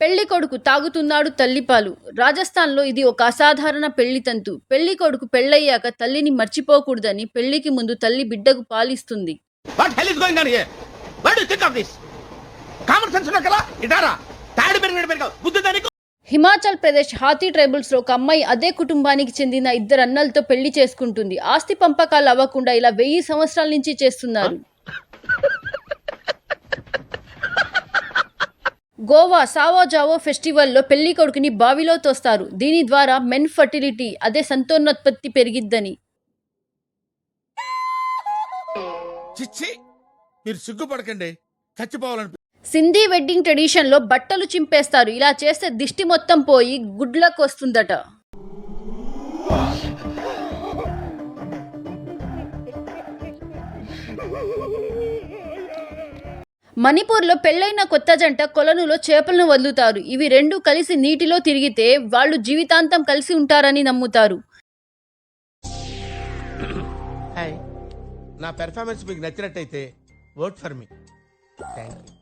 పెళ్ళి కొడుకు తాగుతున్నాడు తల్లిపాలు. రాజస్థాన్లో ఇది ఒక అసాధారణ పెళ్ళి తంతు. పెళ్ళి కొడుకు పెళ్ళయ్యాక తల్లిని మర్చిపోకూడదని పెళ్ళికి ముందు తల్లి బిడ్డకు పాలిస్తుంది. హిమాచల్ ప్రదేశ్ హాతీ ట్రైబల్స్లో ఒక అమ్మాయి అదే కుటుంబానికి చెందిన ఇద్దరు అన్నలతో పెళ్ళి చేసుకుంటుంది. ఆస్తి పంపకాలు అవ్వకుండా ఇలా వెయ్యి సంవత్సరాల నుంచి చేస్తున్నారు. గోవా సావో జావో ఫెస్టివల్లో పెళ్ళి కొడుకుని బావిలో తోస్తారు. దీని ద్వారా మెన్ ఫర్టిలిటీ అదే సంతానోత్పత్తి పెరిగిద్దని. చిచ్చి మీరు సిగ్గుపడకండి. చచ్చిపోవాలని సింధీ వెడ్డింగ్ ట్రెడిషన్లో బట్టలు చింపేస్తారు. ఇలా చేస్తే దిష్టి మొత్తం పోయి గుడ్లకు వస్తుందట మణిపూర్లో పెళ్ళైన కొత్త జంట కొలనులో చేపలను వదులుతారు. ఇవి రెండు కలిసి నీటిలో తిరిగితే వాళ్ళు జీవితాంతం కలిసి ఉంటారని నమ్ముతారు. నా పెర్ఫార్మెన్స్ మీకు నచ్చినట్టయితే vote for me thank you